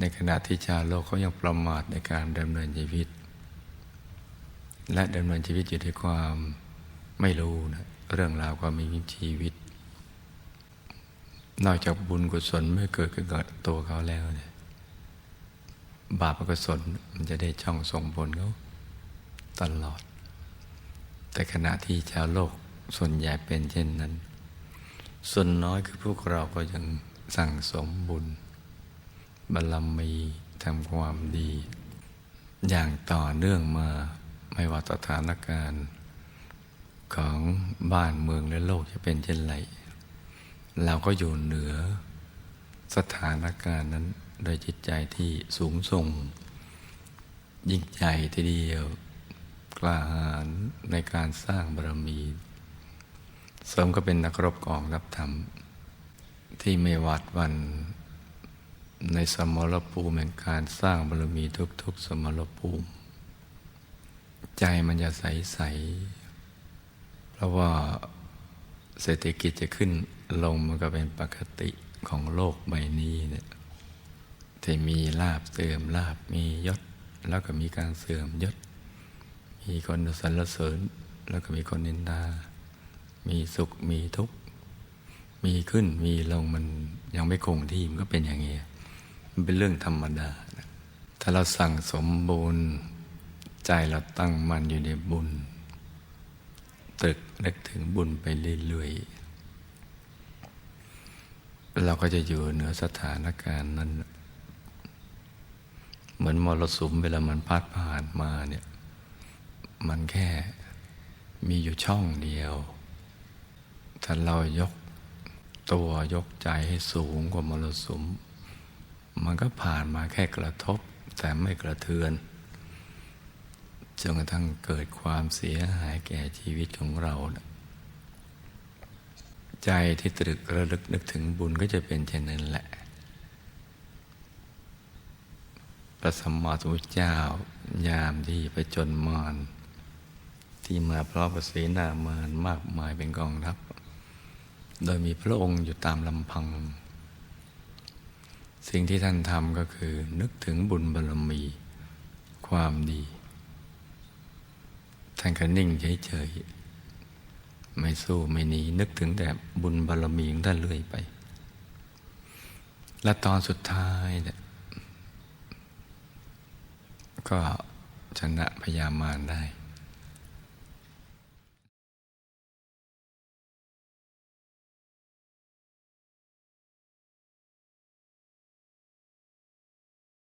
ในขณะที่ชาวโลกเขายังประมาทในการดำเนินชีวิต และดำเนินชีวิตอยู่ด้วยความไม่รู้นะเรื่องราวความมีชีวิต นอกจากบุญกุศลไม่เกิดขึ้นกับตัวเขาแล้วเนี่ยบาปอกุศลมันจะได้ช่องส่งผลเขาตลอด แต่ขณะที่ชาวโลกส่วนใหญ่เป็นเช่นนั้น ส่วนน้อยคือพวกเราก็ยังสั่งสมบุญ บารมีทำความดี อย่างต่อเนื่องมาไม่ว่าสถานการณ์ ของบ้านเมืองและโลกจะเป็นเช่นไรเราก็อยู่เหนือสถานการณ์นั้นโดยจิตใจที่สูงส่ง ยิ่งใหญ่ทีเดียว กล้าหาญในการสร้างบารมีสมก็เป็นนักรบกองรับธรรม ที่ไม่หวาดวัน ในสมรภูมิแห่งการสร้างบารมีทุก ๆ สมรภูมิ ใจมันจะใส ๆ เพราะว่าเศรษฐกิจจะขึ้นลงมันก็เป็นปกติของโลกใบนี้เนี่ยที่มีลาบเสื่อมลาบมียศ แล้วก็มีการเสื่อมยศ มีคนสรรเสริญ แล้วก็มีคนนินทามีสุขมีทุกข์ มีขึ้นมีลงมันยังไม่คงที่มันก็เป็นอย่างนี้ย มันเป็นเรื่องธรรมดา ถ้าเราสั่งสมบุญใจเราตั้งมั่นอยู่ในบุญตึกนึกถึงบุญไปเรื่อยๆ เราก็จะอยู่เหนือสถานการณ์นั้น เหมือนมรสุมเวลามันพัดผ่านมาเนี่ย มันแค่มีอยู่ช่องเดียว ถ้าเรายกตัวยกใจให้สูงกว่ามรสุม มันก็ผ่านมาแค่กระทบแต่ไม่กระเทือนจนกระทั่งเกิดความเสียหายแก่ชีวิตของเรา ใจที่ตรึกระลึกนึกถึงบุญก็จะเป็นเช่นนั้นแหละพระสมมาสัมพุทธเจ้ายามที่ไปจนมารที่มาเพราะประสีนามารมากมายเป็นกองทัพ โดยมีพระองค์อยู่ตามลำพัง สิ่งที่ท่านทำก็คือนึกถึงบุญบารมีความดี ท่านก็นิ่งเฉยๆไม่สู้ไม่หนีนึกถึงแต่บุญบารมีของท่านเรื่อยไป และตอนสุดท้ายเนี่ยก็ชนะพยามารได้